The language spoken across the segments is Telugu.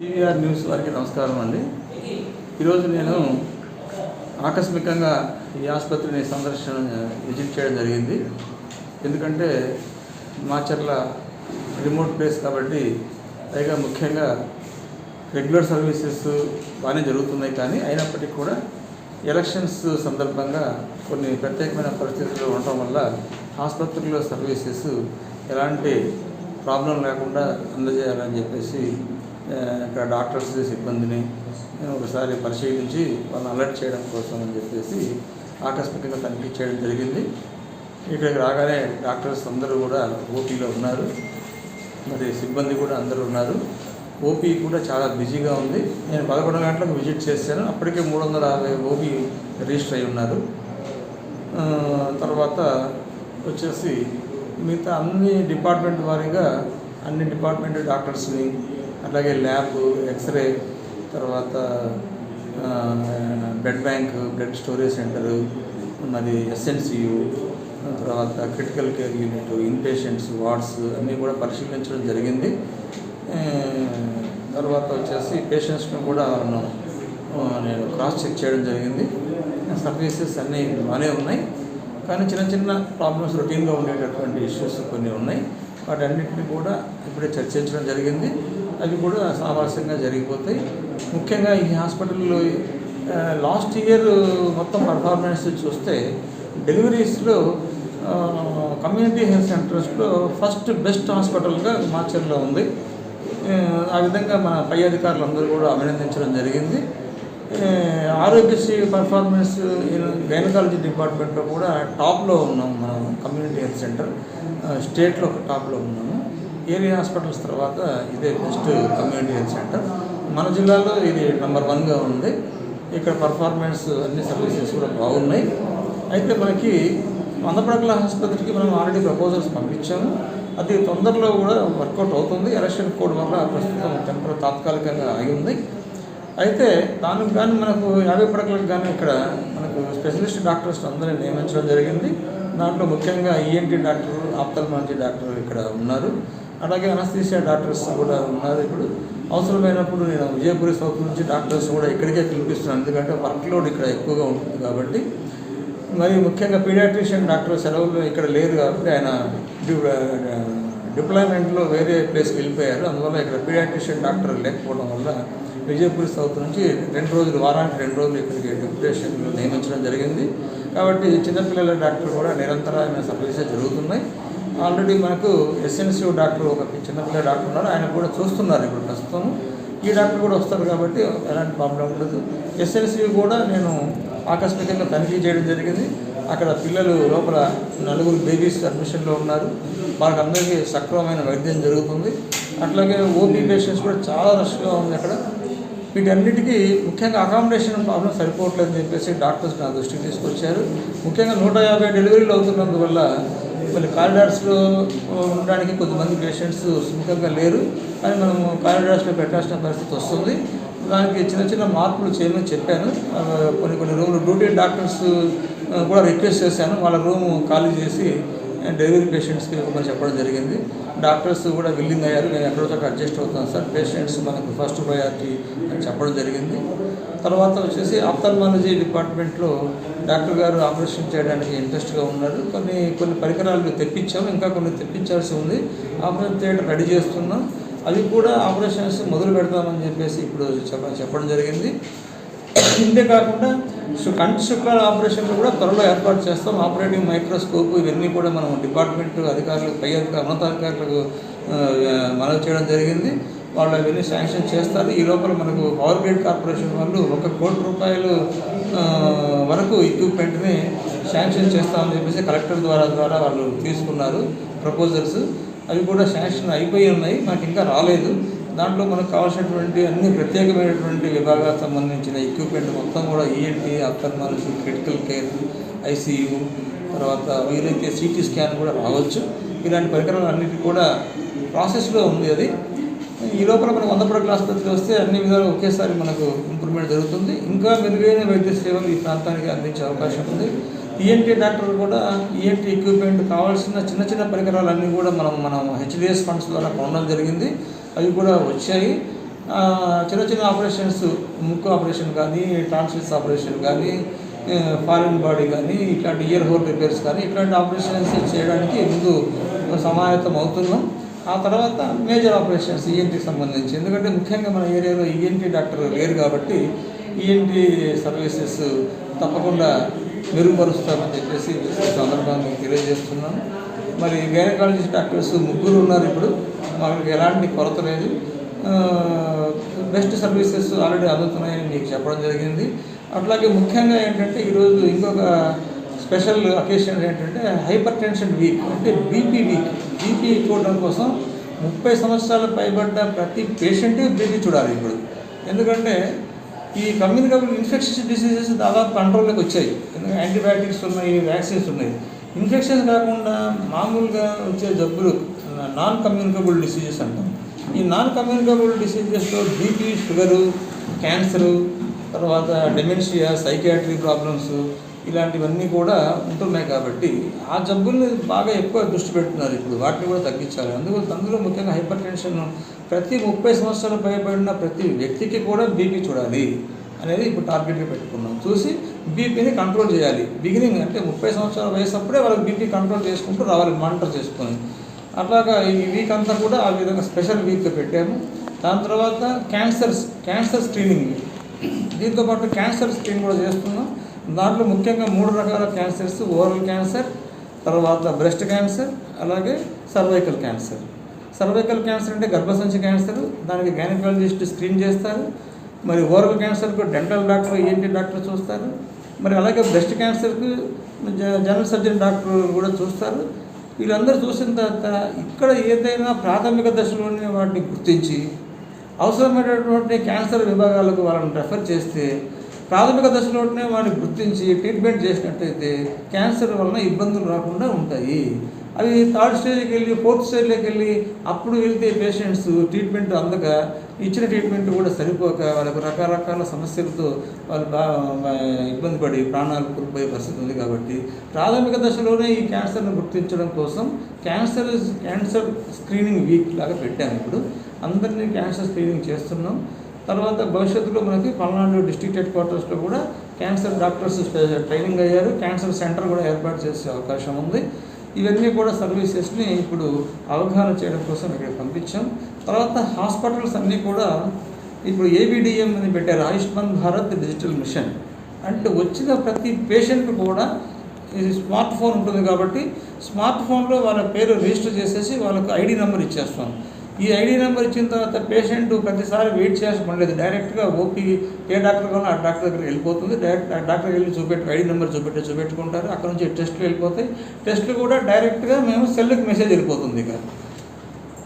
టీవీఆర్ న్యూస్ వారికి నమస్కారం అండి. ఈరోజు నేను ఆకస్మికంగా ఈ ఆసుపత్రిని సందర్శన విజిట్ చేయడం జరిగింది. ఎందుకంటే మాచర్ల రిమోట్ ప్లేస్ కాబట్టి పైగా ముఖ్యంగా రెగ్యులర్ సర్వీసెస్ బాగానే జరుగుతున్నాయి కానీ అయినప్పటికీ కూడా ఎలక్షన్స్ సందర్భంగా కొన్ని ప్రత్యేకమైన పరిస్థితులు ఉండటం వల్ల ఆసుపత్రిలో సర్వీసెస్ ఎలాంటి ప్రాబ్లం లేకుండా అందజేయాలని చెప్పేసి ఇక్కడ డాక్టర్స్ సిబ్బందిని ఒకసారి పరిశీలించి వాళ్ళని అలర్ట్ చేయడం కోసం అని చెప్పేసి ఆకస్మికంగా తనిఖీ చేయడం జరిగింది. ఇక్కడికి రాగానే డాక్టర్స్ అందరూ కూడా ఓపీలో ఉన్నారు. మరి సిబ్బంది కూడా అందరూ ఉన్నారు. ఓపీ కూడా చాలా బిజీగా ఉంది. నేను పదకొండు గంటలకు విజిట్ చేశాను. అప్పటికే మూడు వందల యాభై ఓపీ రిజిస్టర్ అయి ఉన్నారు. తర్వాత వచ్చేసి మిగతా అన్ని డిపార్ట్మెంట్ వారీగా అన్ని డిపార్ట్మెంట్ డాక్టర్స్ని అలాగే ల్యాబ్ ఎక్స్రే తర్వాత blood bank blood storage centre మరి ఎస్ఎన్సియు తర్వాత critical care unit inpatients wards అన్నీ కూడా పరిశీలించడం జరిగింది. తర్వాత వచ్చేసి పేషెంట్స్ని కూడా నేను క్రాస్ చెక్ చేయడం జరిగింది. సర్వీసెస్ అన్నీ బాగానే ఉన్నాయి. కానీ చిన్న చిన్న ప్రాబ్లమ్స్ రొటీన్గా ఉండేటటువంటి ఇష్యూస్ కొన్ని ఉన్నాయి. వాటన్నిటిని కూడా ఇప్పుడే చర్చించడం జరిగింది. అవి కూడా సామరస్యంగా జరిగిపోతాయి. ముఖ్యంగా ఈ హాస్పిటల్లో లాస్ట్ ఇయర్ మొత్తం పర్ఫార్మెన్స్ చూస్తే డెలివరీస్లో కమ్యూనిటీ హెల్త్ సెంటర్స్లో ఫస్ట్ బెస్ట్ హాస్పిటల్గా మాచర్లో ఉంది. ఆ, విధంగా మన పై అధికారులు అందరూ కూడా అభినందించడం జరిగింది. ఆరోగ్యశ్రీ పర్ఫార్మెన్స్ గైనకాలజీ డిపార్ట్మెంట్లో కూడా టాప్లో ఉన్నాము మనం కమ్యూనిటీ హెల్త్ సెంటర్. స్టేట్లో టాప్లో ఉన్నాము. ఏరియా హాస్పిటల్స్ తర్వాత ఇదే బెస్ట్ కమ్యూనిటీ హెల్త్ సెంటర్. మన జిల్లాలో ఇది నెంబర్ వన్గా ఉంది. ఇక్కడ పర్ఫార్మెన్స్ అన్ని సర్వీసెస్ కూడా బాగున్నాయి. అయితే మనకి వందపడకల ఆసుపత్రికి మనం ఆల్రెడీ ప్రపోజల్స్ పంపించాము. అది తొందరలో కూడా వర్కౌట్ అవుతుంది. ఎలక్షన్ కోడ్ వల్ల ప్రస్తుతం టెంపర్ తాత్కాలికంగా ఆగి ఉంది. అయితే దానికి కానీ మనకు యాభై పడకలకు కానీ ఇక్కడ మనకు స్పెషలిస్ట్ డాక్టర్స్ అందరినీ నియమించడం జరిగింది. దాంట్లో ముఖ్యంగా ఈఎన్టీ డాక్టర్ ఆప్తల్మాలజీ డాక్టర్ ఇక్కడ ఉన్నారు. అలాగే అనస్థీసియా డాక్టర్స్ కూడా ఉన్నారు ఇప్పుడు. అవసరమైనప్పుడు నేను విజయపురి సౌత్ నుంచి డాక్టర్స్ కూడా ఇక్కడికే పిలిపిస్తున్నాను. ఎందుకంటే వర్క్ లోడ్ ఇక్కడ ఎక్కువగా ఉంటుంది కాబట్టి. మరి ముఖ్యంగా పీడియాట్రిషియన్ డాక్టర్ సెలవులు ఇక్కడ లేరు కాబట్టి ఆయన డిప్లాయ్మెంట్లో వేరే ప్లేస్కి వెళ్ళిపోయారు. అందువల్ల ఇక్కడ పీడియాట్రిషియన్ డాక్టర్ లేకపోవడం వల్ల విజయపూర్ సౌత్ నుంచి రెండు రోజులు వారానికి రెండు రోజులు ఇక్కడికి డిప్యుటేషన్ నియమించడం జరిగింది. కాబట్టి చిన్నపిల్లల డాక్టర్ కూడా నిరంతరమైన సర్వీసెస్ జరుగుతున్నాయి. ఆల్రెడీ మనకు ఎస్ఎన్సీ డాక్టర్ ఒక చిన్నపిల్ల డాక్టర్ ఉన్నారు ఆయన కూడా చూస్తున్నారు ఇప్పుడు ప్రస్తుతం. ఈ డాక్టర్ కూడా వస్తారు కాబట్టి ఎలాంటి ప్రాబ్లం ఉండదు. ఎస్ఎన్సీ కూడా నేను ఆకస్మికంగా తనిఖీ చేయడం జరిగింది. అక్కడ పిల్లలు లోపల నలుగురు బేబీస్ అడ్మిషన్లో ఉన్నారు. వాళ్ళకందరికీ సక్రమమైన వైద్యం జరుగుతుంది. అట్లాగే ఓపీ పేషెంట్స్ కూడా చాలా రష్గా ఉంది అక్కడ. వీటన్నిటికీ ముఖ్యంగా అకామిడేషన్ ప్రాబ్లం సరిపోవట్లేదని చెప్పేసి డాక్టర్స్ నా దృష్టికి తీసుకొచ్చారు. ముఖ్యంగా నూట యాభై డెలివరీలు అవుతున్నందువల్ల మళ్ళీ కారిడార్స్లో ఉండడానికి కొంతమంది పేషెంట్స్ సుముఖంగా లేరు. కానీ మనము కారిడార్స్లో పెట్టాల్సిన పరిస్థితి వస్తుంది. దానికి చిన్న చిన్న మార్పులు చేయమని చెప్పాను. కొన్ని కొన్ని రూములు డ్యూటీ డాక్టర్స్ కూడా రిక్వెస్ట్ చేశాను. వాళ్ళ రూమ్ ఖాళీ చేసి డెలివరీ పేషెంట్స్కి ఇవ్వమని చెప్పడం జరిగింది. డాక్టర్స్ కూడా విల్లింగ్ అయ్యారు. నేను ఎక్కడో చోట అడ్జస్ట్ అవుతాను సార్. పేషెంట్స్ మనకు ఫస్ట్ ప్రయారిటీ అని చెప్పడం జరిగింది. తర్వాత వచ్చేసి ఆప్థల్మాలజీ డిపార్ట్మెంట్లో డాక్టర్ గారు ఆపరేషన్ చేయడానికి ఇంట్రెస్ట్గా ఉన్నారు. కొన్ని కొన్ని పరికరాలు తెప్పించాము. ఇంకా కొన్ని తెప్పించాల్సి ఉంది. ఆపరేషన్ థియేటర్ రెడీ చేస్తున్నాం. అవి కూడా ఆపరేషన్స్ మొదలు పెడతామని చెప్పేసి ఇప్పుడు చెప్ప చెప్పడం జరిగింది. ఇంతే కాకుండా కంటి శుక్రాల ఆపరేషన్లు కూడా త్వరలో ఏర్పాటు చేస్తాం. ఆపరేటింగ్ మైక్రోస్కోప్ ఇవన్నీ కూడా మనం డిపార్ట్మెంట్ అధికారులకు పై అధికారులు ఉన్నతాధికారులకు మనవి చేయడం జరిగింది. వాళ్ళు అవన్నీ శాంక్షన్ చేస్తారు. ఈ లోపల మనకు పవర్ గ్రిడ్ కార్పొరేషన్ వాళ్ళు ఒక కోటి రూపాయలు వరకు ఎక్విప్మెంట్ని శాంక్షన్ చేస్తామని చెప్పేసి కలెక్టర్ ద్వారా ద్వారా వాళ్ళు తీసుకున్నారు ప్రపోజల్స్. అవి కూడా శాంక్షన్ అయిపోయి ఉన్నాయి. మాకు ఇంకా రాలేదు. దాంట్లో మనకు కావాల్సినటువంటి అన్ని ప్రత్యేకమైనటువంటి విభాగాలకు సంబంధించిన ఎక్విప్మెంట్ మొత్తం కూడా ENT ophthalmology critical care ICU తర్వాత వీలైతే సిటీ స్కాన్ కూడా రావచ్చు. ఇలాంటి పరికరాలు అన్నిటి కూడా ప్రాసెస్లో ఉంది అది. ఈ లోపల మనకు వంద పడకల ఆసుపత్రి వస్తే అన్ని విధాలు ఒకేసారి మనకు ఇంప్రూవ్మెంట్ జరుగుతుంది. ఇంకా మెరుగైన వైద్య సేవలు ఈ ప్రాంతానికి అందించే అవకాశం ఉంది. ఈఎన్టీ డాక్టర్లు కూడా ఈఎన్టీ ఎక్విప్మెంట్ కావాల్సిన చిన్న చిన్న పరికరాలన్నీ కూడా మనం మనం హెచ్డిఎస్ ఫండ్స్ ద్వారా కొనడం జరిగింది. అవి కూడా వచ్చాయి. చిన్న చిన్న ఆపరేషన్స్ ముక్కు ఆపరేషన్ కానీ ట్రాన్స్లిస్ ఆపరేషన్ కానీ ఫారిన్ బాడీ కానీ ఇట్లాంటి ఇయర్ హోల్ రిపేర్స్ కానీ ఇట్లాంటి ఆపరేషన్స్ చేయడానికి ముందు సమాయత్తం అవుతున్నాం. ఆ తర్వాత మేజర్ ఆపరేషన్స్ ఈఎన్టీకి సంబంధించి. ఎందుకంటే ముఖ్యంగా మన ఏరియాలో ఈఎన్టీ డాక్టర్ లేరు కాబట్టి ఈఎన్టీ సర్వీసెస్ తప్పకుండా మెరుగుపరుస్తామని చెప్పేసి సందర్భాన్ని సందర్భంగా మీకు తెలియజేస్తున్నాను. మరి గైనకాలజిస్ట్ డాక్టర్స్ ముగ్గురు ఉన్నారు ఇప్పుడు. మాకు ఎలాంటి కొరత లేదు. బెస్ట్ సర్వీసెస్ ఆల్రెడీ అందుతున్నాయని మీకు చెప్పడం జరిగింది. అట్లాగే ముఖ్యంగా ఏంటంటే ఈరోజు ఇంకొక స్పెషల్ అకేషన్ ఏంటంటే హైపర్ టెన్షన్ వీక్ అంటే బీపీ వీక్ బీపీ చూడడం కోసం ముప్పై సంవత్సరాల పైబడ్డ ప్రతి పేషెంట్ బీపీ చూడాలి ఇప్పుడు. ఎందుకంటే ఈ కమ్యూనికబుల్ ఇన్ఫెక్షన్స్ డిసీజెస్ దాదాపు కంట్రోల్లోకి వచ్చాయి. ఎందుకంటే యాంటీబయాటిక్స్ ఉన్నాయి వ్యాక్సిన్స్ ఉన్నాయి. ఇన్ఫెక్షన్స్ కాకుండా మామూలుగా వచ్చే జబ్బులు నాన్ కమ్యూనికబుల్ డిసీజెస్ అంటాం. ఈ నాన్ కమ్యూనికబుల్ డిసీజెస్లో బీపీ షుగరు క్యాన్సరు తర్వాత డెమెన్షియా సైకియాట్రీ ప్రాబ్లమ్స్ ఇలాంటివన్నీ కూడా ఉంటున్నాయి కాబట్టి ఆ జబ్బుల్ని బాగా ఎక్కువ దృష్టి పెడుతున్నారు. ఇప్పుడు వాటిని కూడా తగ్గించాలి. అందువల్ల అందులో ముఖ్యంగా హైపర్ టెన్షన్ ప్రతి ముప్పై సంవత్సరాలు పైబడిన ప్రతి వ్యక్తికి కూడా బీపీ చూడాలి అనేది ఇప్పుడు టార్గెట్గా పెట్టుకున్నాం. చూసి బీపీని కంట్రోల్ చేయాలి. బిగినింగ్ అంటే ముప్పై సంవత్సరాల వయసు అప్పుడే వాళ్ళకి బీపీ కంట్రోల్ చేసుకుంటూ రావాలి మానిటర్ చేసుకొని. అట్లాగా ఈ వీక్ అంతా కూడా ఆ విధంగా స్పెషల్ వీక్ పెట్టాము. దాని తర్వాత క్యాన్సర్స్ క్యాన్సర్ స్క్రీనింగ్. దీంతో పాటు క్యాన్సర్ స్క్రీన్ కూడా చేస్తున్నాం. దాంట్లో ముఖ్యంగా మూడు రకాల క్యాన్సర్స్ ఓరల్ క్యాన్సర్ తర్వాత బ్రెస్ట్ క్యాన్సర్ అలాగే సర్వైకల్ క్యాన్సర్ సర్వైకల్ క్యాన్సర్ అంటే గర్భసంచి క్యాన్సర్ దానికి గైనకాలజిస్ట్ స్క్రీన్ చేస్తారు. మరి ఓరల్ క్యాన్సర్కు డెంటల్ డాక్టర్ ఏంటి డాక్టర్ చూస్తారు. మరి అలాగే బ్రెస్ట్ క్యాన్సర్కు జనరల్ సర్జన్ డాక్టర్ కూడా చూస్తారు. వీళ్ళందరూ చూసిన తర్వాత ఇక్కడ ఏదైనా ప్రాథమిక దశలోనే వాటిని గుర్తించి అవసరమైనటువంటి క్యాన్సర్ విభాగాలకు వాళ్ళని రెఫర్ చేస్తే ప్రాథమిక దశలోనే వాడిని గుర్తించి ట్రీట్మెంట్ చేసినట్టయితే క్యాన్సర్ వలన ఇబ్బందులు రాకుండా ఉంటాయి. అవి థర్డ్ స్టేజ్కి వెళ్ళి ఫోర్త్ స్టేజ్లోకి వెళ్ళి అప్పుడు వెళ్తే పేషెంట్స్ ట్రీట్మెంట్ అందక ఇచ్చిన ట్రీట్మెంట్ కూడా సరిపోక వాళ్ళకు రకరకాల సమస్యలతో వాళ్ళు బాగా ఇబ్బంది పడి ప్రాణాలు కోల్పోయే పరిస్థితి ఉంది కాబట్టి ప్రాథమిక దశలోనే ఈ క్యాన్సర్ను గుర్తించడం కోసం క్యాన్సర్ క్యాన్సర్ స్క్రీనింగ్ వీక్ లాగా పెట్టాము ఇప్పుడు. అందరినీ క్యాన్సర్ స్క్రీనింగ్ చేస్తున్నాం. తర్వాత భవిష్యత్తులో మనకి పల్నాడు డిస్ట్రిక్ట్ హెడ్ క్వార్టర్స్లో కూడా క్యాన్సర్ డాక్టర్స్ ట్రైనింగ్ అయ్యారు. క్యాన్సర్ సెంటర్ కూడా ఏర్పాటు చేసే అవకాశం ఉంది. ఇవన్నీ కూడా సర్వీసెస్ని ఇప్పుడు అవగాహన చేయడం కోసం ఇక్కడ పంపించాం. తర్వాత హాస్పిటల్స్ అన్నీ కూడా ఇప్పుడు ఏబిడిఎం అని పెట్టారు. Ayushman Bharat digital mission. అంటే వచ్చిన ప్రతి పేషెంట్ కూడా ఇది స్మార్ట్ ఫోన్ ఉంటుంది కాబట్టి స్మార్ట్ ఫోన్లో వాళ్ళ పేరు రిజిస్టర్ చేసేసి వాళ్ళకు ఐడి నెంబర్ ఇచ్చేస్తాం. ఈ ఐడి నెంబర్ ఇచ్చిన తర్వాత పేషెంట్ ప్రతిసారి వెయిట్ చేయాల్సి పడలేదు లేదు డైరెక్ట్గా ఓపీ ఏ డాక్టర్ కావాలో ఆ డాక్టర్ దగ్గరికి వెళ్ళిపోతుంది. డైరెక్ట్ ఆ డాక్టర్ వెళ్ళి చూపెట్టు ఐడి నెంబర్ చూపెట్టి చూపెట్టుకుంటారు. అక్కడ నుంచి టెస్ట్లు వెళ్ళిపోతాయి. టెస్ట్లు కూడా డైరెక్ట్గా మేము సెల్కి మెసేజ్ వెళ్ళిపోతుంది ఇక.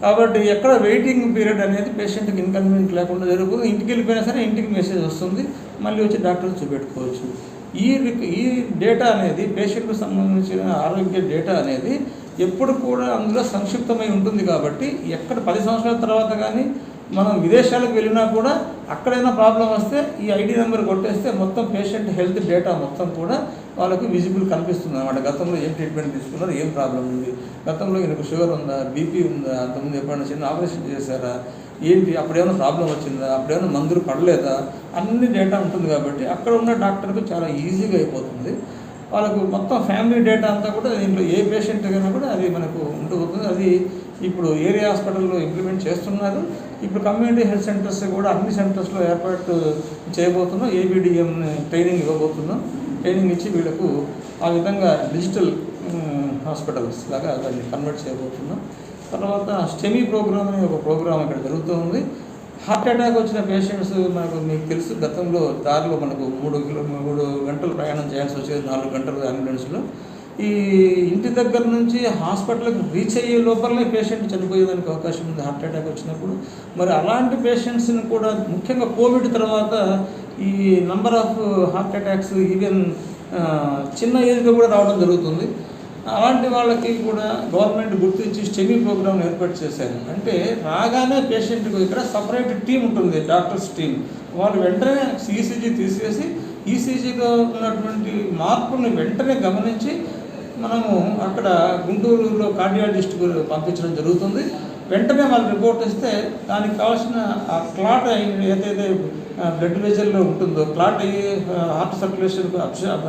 కాబట్టి ఎక్కడ వెయిటింగ్ పీరియడ్ అనేది పేషెంట్కి ఇన్కన్వీనియంట్ లేకుండా జరుగుతుంది. ఇంటికి వెళ్ళిపోయినా సరే ఇంటికి మెసేజ్ వస్తుంది. మళ్ళీ వచ్చి డాక్టర్ చూపెట్టుకోవచ్చు. ఈ రిక్- ఈ డేటా అనేది పేషెంట్కి సంబంధించిన ఆరోగ్య డేటా అనేది ఎప్పుడు కూడా అందులో సంక్షిప్తమై ఉంటుంది కాబట్టి ఎక్కడ పది సంవత్సరాల తర్వాత కానీ మనం విదేశాలకు వెళ్ళినా కూడా అక్కడైనా ప్రాబ్లం వస్తే ఈ ఐడి నెంబర్ కొట్టేస్తే మొత్తం పేషెంట్ హెల్త్ డేటా మొత్తం కూడా వాళ్ళకు విజిబుల్ కనిపిస్తుంది అన్నమాట. గతంలో ఏం ట్రీట్మెంట్ తీసుకున్నారు ఏం ప్రాబ్లం ఉంది? గతంలో ఈయనకు షుగర్ ఉందా బీపీ ఉందా? అంతకుముందు ఎప్పుడైనా చిన్న ఆపరేషన్ చేశారా? ఏంటి? అప్పుడేమైనా ప్రాబ్లం వచ్చిందా? అప్పుడేమైనా మందులు పడలేదా? అన్ని డేటా ఉంటుంది కాబట్టి అక్కడ ఉన్న డాక్టర్కు చాలా ఈజీగా అయిపోతుంది. వాళ్ళకు మొత్తం ఫ్యామిలీ డేటా అంతా కూడా దీంట్లో ఏ పేషెంట్ అయినా కూడా అది మనకు ఉండిపోతుంది అది ఇప్పుడు ఏరియా హాస్పిటల్లో ఇంప్లిమెంట్ చేస్తున్నారు. ఇప్పుడు కమ్యూనిటీ హెల్త్ సెంటర్స్ కూడా అన్ని సెంటర్స్లో ఏర్పాటు చేయబోతున్నాం. ABDM training ఇవ్వబోతున్నాం. ట్రైనింగ్ ఇచ్చి వీళ్ళకు ఆ విధంగా డిజిటల్ హాస్పిటల్స్ లాగా దాన్ని కన్వర్ట్ చేయబోతున్నాం. తర్వాత స్టెమీ ప్రోగ్రామ్ అనే ఒక ప్రోగ్రామ్ ఇక్కడ జరుగుతుంది హార్ట్ అటాక్ వచ్చిన పేషెంట్స్ మనకు మీకు తెలుసు గతంలో దారిలో మనకు మూడు కిలో మూడు గంటలు ప్రయాణం చేయాల్సి వచ్చేది నాలుగు గంటలు అంబులెన్స్లో. ఈ ఇంటి దగ్గర నుంచి హాస్పిటల్కి రీచ్ అయ్యే లోపలనే పేషెంట్ చనిపోయేదానికి అవకాశం ఉంది హార్ట్ అటాక్ వచ్చినప్పుడు. మరి అలాంటి పేషెంట్స్ని కూడా ముఖ్యంగా కోవిడ్ తర్వాత ఈ number of heart attacks even చిన్న ఏజ్లో కూడా రావడం జరుగుతుంది. అలాంటి వాళ్ళకి కూడా గవర్నమెంట్ గుర్తించి స్టెమీ ప్రోగ్రామ్ ఏర్పాటు చేశారు. అంటే రాగానే పేషెంట్కి ఇక్కడ సపరేట్ టీం ఉంటుంది డాక్టర్స్ టీం వాళ్ళు వెంటనే ఈసీజీ తీసేసి ఈసీజీలో ఉన్నటువంటి మార్పుని వెంటనే గమనించి మనము అక్కడ గుంటూరులో కార్డియాలజిస్ట్కు పంపించడం జరుగుతుంది. వెంటనే వాళ్ళు రిపోర్ట్ ఇస్తే దానికి కావాల్సిన ఆ క్లాట్ ఏదైతే బ్లడ్ వెజల్లో ఉంటుందో క్లాట్ అయ్యి హార్ట్ సర్క్యులేషన్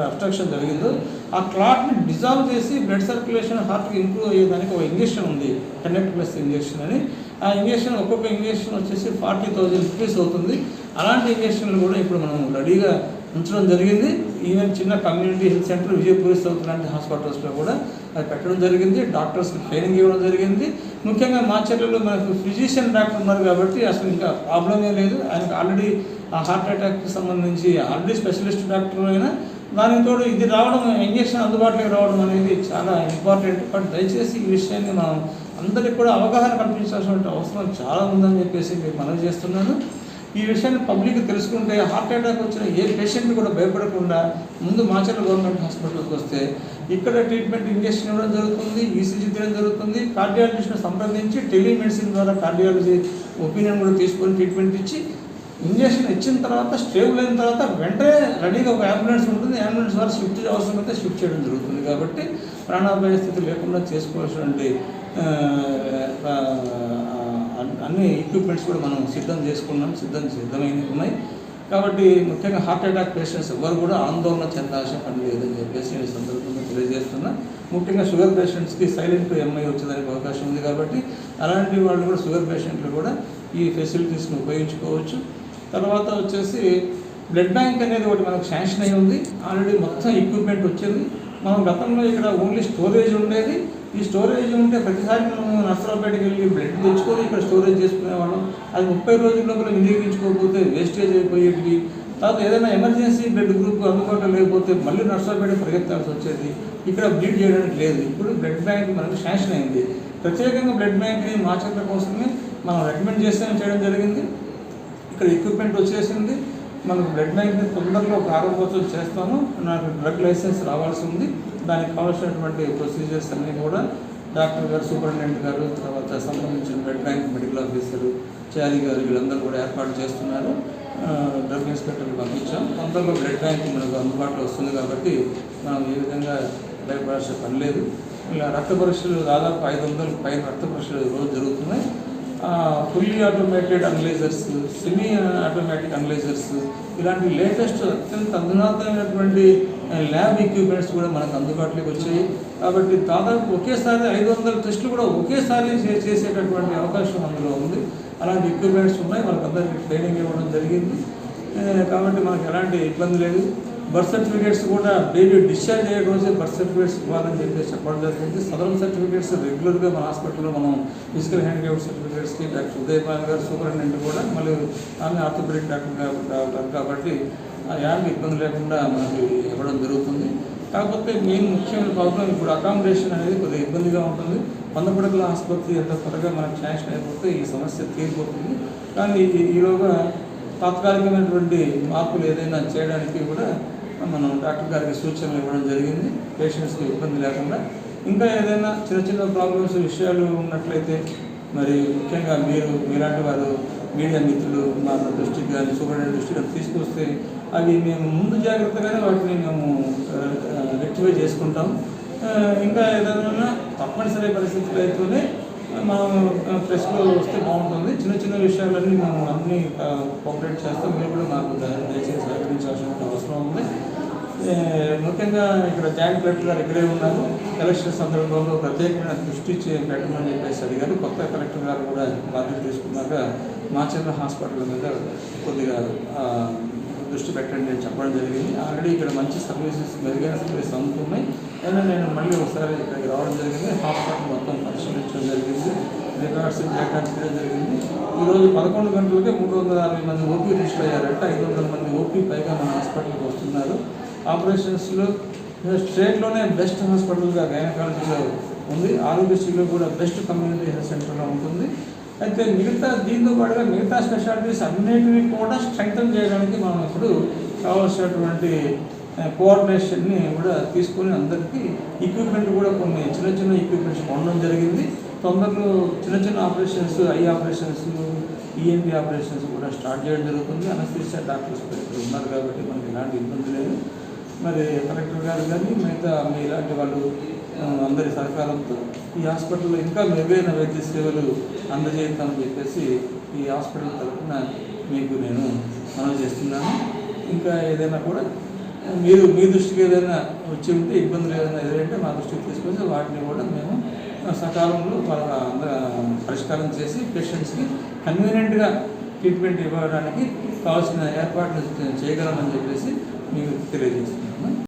అబ్స్ట్రక్షన్ జరిగిందో ఆ క్లాట్ని డిజాల్వ్ చేసి బ్లడ్ సర్క్యులేషన్ హార్ట్కి ఇంప్రూవ్ అయ్యేదానికి ఒక ఇంజెక్షన్ ఉంది కనెక్ట్ ప్లస్ ఇంజెక్షన్ అని. ఆ ఇంజెక్షన్ ఒక్కొక్క ఇంజెక్షన్ వచ్చేసి ఫార్టీ థౌజండ్ రూపీస్ అవుతుంది. అలాంటి ఇంజెక్షన్లు కూడా ఇప్పుడు మనం రెడీగా ఉంచడం జరిగింది. ఈవెన్ చిన్న community health centre Vijayapuri South లాంటి హాస్పిటల్స్లో కూడా అది పెట్టడం జరిగింది. డాక్టర్స్కి ట్రైనింగ్ ఇవ్వడం జరిగింది. ముఖ్యంగా మా చర్యలో మనకు ఫిజిషియన్ డాక్టర్ ఉన్నారు కాబట్టి అసలు ఇంకా ప్రాబ్లమే లేదు. ఆయనకు ఆల్రెడీ ఆ హార్ట్ అటాక్కి సంబంధించి ఆల్రెడీ స్పెషలిస్ట్ డాక్టర్ అయినా దానికి తోడు ఇది రావడం ఇంజక్షన్ అందుబాటులోకి రావడం అనేది చాలా ఇంపార్టెంట్ బట్ దయచేసి ఈ విషయాన్ని మనం అందరికి కూడా అవగాహన కల్పించాల్సిన అవసరం చాలా ఉందని చెప్పేసి మీకు మనవి చేస్తున్నాను. ఈ విషయాన్ని పబ్లిక్ తెలుసుకుంటే హార్ట్ అటాక్ వచ్చిన ఏ పేషెంట్ కూడా భయపడకుండా ముందు మాచర్ల గవర్నమెంట్ హాస్పిటల్కి వస్తే ఇక్కడ ట్రీట్మెంట్ ఇంజెక్షన్ ఇవ్వడం జరుగుతుంది ఈసీజీ తీయడం జరుగుతుంది కార్డియాలజిస్ట్ను సంప్రదించి టెలిమెడిసిన్ ద్వారా కార్డియాలజీ ఒపీనియన్ కూడా తీసుకొని ట్రీట్మెంట్ ఇచ్చి ఇంజెక్షన్ ఇచ్చిన తర్వాత స్టేబుల్ అయిన తర్వాత వెంటనే రెడీగా ఒక అంబులెన్స్ ఉంటుంది. అంబులెన్స్ ద్వారా షిఫ్ట్ అవసరమైతే షిఫ్ట్ చేయడం జరుగుతుంది. కాబట్టి ప్రాణాపాయ స్థితి లేకుండా చేసుకోవాల్సినటువంటి అన్ని ఎక్విప్మెంట్స్ కూడా మనం సిద్ధం చేసుకున్నాం సిద్ధం సిద్ధమై ఉన్నాయి. కాబట్టి ముఖ్యంగా హార్ట్ అటాక్ పేషెంట్స్ ఎవరు కూడా ఆందోళన చెందాల్సిన పని లేదని చెప్పేసి నేను సందర్భంగా తెలియజేస్తున్నా. ముఖ్యంగా షుగర్ పేషెంట్స్కి సైలెంట్ ఎంఐ వచ్చేదానికి అవకాశం ఉంది కాబట్టి అలాంటి వాళ్ళు కూడా షుగర్ పేషెంట్లు కూడా ఈ ఫెసిలిటీస్ని ఉపయోగించుకోవచ్చు. తర్వాత వచ్చేసి బ్లడ్ బ్యాంక్ అనేది ఒకటి మనకు శాంక్షన్ అయి ఉంది. ఆల్రెడీ మొత్తం ఎక్విప్మెంట్ వచ్చింది. మనం గతంలో ఇక్కడ ఓన్లీ స్టోరేజ్ ఉండేది. ఈ స్టోరేజ్ ఉంటే ప్రతిసారి మనం నర్సరావుపేటకి వెళ్ళి బ్లడ్ తెచ్చుకొని ఇక్కడ స్టోరేజ్ చేసుకునేవాళ్ళం అది ముప్పై రోజుల లోపల వినియోగించుకోకపోతే వేస్టేజ్ అయిపోయేవి తర్వాత ఏదైనా ఎమర్జెన్సీ బ్లడ్ గ్రూప్ అందుబాటులో లేకపోతే మళ్ళీ నర్సరావుపేట పరిగెత్తాల్సి వచ్చేది. ఇక్కడ బ్లీడ్ చేయడానికి లేదు. ఇప్పుడు బ్లడ్ బ్యాంక్ మనకు శాంక్షన్ అయింది. ప్రత్యేకంగా బ్లడ్ బ్యాంక్ని మార్చడం కోసమే మనం రికమెండ్ చేస్తే చేయడం జరిగింది. ఇక్కడ ఎక్విప్మెంట్ వచ్చేసింది. మనకు బ్లడ్ బ్యాంక్ని తొందరలో ప్రారంభోత్సవం చేస్తాము. నాకు డ్రగ్ లైసెన్స్ రావాల్సి ఉంది. దానికి కావాల్సినటువంటి ప్రొసీజర్స్ అన్నీ కూడా డాక్టర్ గారు సూపరింటెండెంట్ గారు తర్వాత సంబంధించిన blood bank medical officer Chari గారు వీళ్ళందరూ కూడా ఏర్పాటు చేస్తున్నారు. డ్రగ్ ఇన్స్పెక్టర్కి పంపించాం. తొందరలో బ్లడ్ బ్యాంక్ మనకు అందుబాటులో వస్తుంది కాబట్టి మనం ఏ విధంగా భయపడాల్సిన పని లేదు. ఇలా రక్త పరీక్షలు దాదాపు ఐదు వందల పైన రక్త పరీక్షలు రోజు జరుగుతున్నాయి. Fully automated analysers semi automatic analysers ఇలాంటి లేటెస్ట్ అత్యంత అధునాతమైనటువంటి ల్యాబ్ ఎక్విప్మెంట్స్ కూడా మనకు అందుబాటులోకి వచ్చాయి. కాబట్టి దాదాపు ఒకేసారి ఐదు వందల టెస్టులు కూడా ఒకేసారి చే- చేసేటటువంటి అవకాశం అందులో ఉంది. అలాంటి ఎక్విప్మెంట్స్ ఉన్నాయి. వాళ్ళకందరికీ ట్రైనింగ్ ఇవ్వడం జరిగింది. కాబట్టి మనకు ఎలాంటి ఇబ్బంది లేదు. బర్త్ సర్టిఫికేట్స్ కూడా బేబీ డిశ్చార్జ్ అయ్యే రోజే బర్త్ సర్టిఫికేట్స్ ఇవ్వాలని చెప్పేసి చెప్పడం జరిగింది. సదరన్ సర్టిఫికేట్స్ రెగ్యులర్గా మన హాస్పిటల్లో మనం ఫిజికల్ హ్యాండిక్యాప్ సర్టిఫికేట్స్కి డాక్టర్ ఉదయపాల్ గారు సూపరింటెండెంట్ కూడా మళ్ళీ ఆమె ఆర్థోపెడిక్ డాక్టర్ కాబట్టి కాబట్టి ఆ ఇబ్బంది లేకుండా మనకి ఇవ్వడం జరుగుతుంది. కాకపోతే మెయిన్ ముఖ్యమైన ప్రాబ్లం ఇప్పుడు అకామిడేషన్ అనేది కొద్దిగా ఇబ్బందిగా ఉంటుంది. వందపడకల ఆసుపత్రి ఎంత త్వరగా మనకు శాంక్షన్ అయిపోతే ఈ సమస్య తీరిపోతుంది. కానీ ఈలోగా తాత్కాలికమైనటువంటి మార్పులు ఏదైనా చేయడానికి కూడా మనం డాక్టర్ గారికి సూచనలు ఇవ్వడం జరిగింది. పేషెంట్స్కి ఇబ్బంది లేకుండా. ఇంకా ఏదైనా చిన్న చిన్న ప్రాబ్లమ్స్ విషయాలు ఉన్నట్లయితే మరి ముఖ్యంగా మీరు మీలాంటి వారు మీడియా మిత్రులు మా దృష్టికి కానీ సూపరింటెండెంట్ దృష్టికి తీసుకొస్తే అవి మేము ముందు జాగ్రత్తగానే వాటిని మేము రెక్టిఫై చేసుకుంటాం. ఇంకా ఏదైనా తప్పనిసరి పరిస్థితులు అయితేనే మనం ప్రెస్లో వస్తే బాగుంటుంది. చిన్న చిన్న విషయాలన్నీ మేము అన్నీ కోఆపరేట్ చేస్తాం. మీరు కూడా మాకు దయచేసి సహకరించాల్సిన అవసరం ఉంది. ముఖ్యంగా ఇక్కడ జాయింట్ కలెక్టర్ గారు ఇక్కడే ఉన్నారు. ఎలక్షన్ సందర్భంలో ప్రత్యేకమైన దృష్టి చే- పెట్టమని చెప్పేసి అడిగారు. కొత్త కలెక్టర్ గారు కూడా బాధ్యత తీసుకున్నాక మాచర్ల హాస్పిటల్ మీద కొద్దిగా దృష్టి పెట్టండి అని చెప్పడం జరిగింది. ఆల్రెడీ ఇక్కడ మంచి సర్వీసెస్ మెరుగైన సర్వీసెస్ అందుతున్నాయి. అయినా నేను మళ్ళీ ఒకసారి ఇక్కడికి రావడం జరిగింది. హాస్పిటల్ మొత్తం పరిశీలించడం జరిగింది. రికార్డ్స్ చేయడం జరిగింది. ఈరోజు పదకొండు గంటలకే మూడు వందల అరవై మంది ఓపీ రిజిస్టర్ అయ్యారంటే. ఐదు వందల మంది ఓపీ పైగా మన హాస్పిటల్కి వస్తున్నారు. ఆపరేషన్స్లో స్టేట్లోనే బెస్ట్ హాస్పిటల్గా గైనకాలజీలో ఉంది. ఆరోగ్యశ్రీలో కూడా బెస్ట్ కమ్యూనిటీ హెల్త్ సెంటర్లో ఉంటుంది. అయితే మిగతా దీంతో పాటుగా మిగతా స్పెషాలిటీస్ అన్నిటినీ కూడా స్ట్రెంగ్తన్ చేయడానికి మనం ఇప్పుడు కావాల్సినటువంటి కోఆర్డినేషన్ని కూడా తీసుకొని అందరికీ ఎక్విప్మెంట్ కూడా కొన్ని చిన్న చిన్న ఎక్విప్మెంట్స్ కొనడం జరిగింది. తొందరలో చిన్న చిన్న operations eye operations ENT operations కూడా స్టార్ట్ చేయడం జరుగుతుంది. అనస్థిషియా డాక్టర్స్ ఇక్కడ ఉన్నారు కాబట్టి మనకి ఎలాంటి ఇబ్బంది లేదు. మరి కలెక్టర్ గారు కానీ మిగతా మీ ఇలాంటి వాళ్ళు అందరి సహకారంతో ఈ హాస్పిటల్లో ఇంకా మెరుగైన వైద్య సేవలు అందజేస్తామని చెప్పేసి ఈ హాస్పిటల్ తరఫున మీకు నేను మనవి చేస్తున్నాను. ఇంకా ఏదైనా కూడా మీరు మీ దృష్టికి ఏదైనా వచ్చి ఉంటే ఇబ్బందులు ఏదైనా ఎదురైతే మా దృష్టికి తీసుకొచ్చి వాటిని కూడా మేము సకాలంలో వాళ్ళ పరిష్కారం చేసి పేషెంట్స్కి కన్వీనియంట్గా ట్రీట్మెంట్ ఇవ్వడానికి కావాల్సిన ఏర్పాట్లు చేయగలమని చెప్పేసి మీకు తెలియజేస్తున్నాను.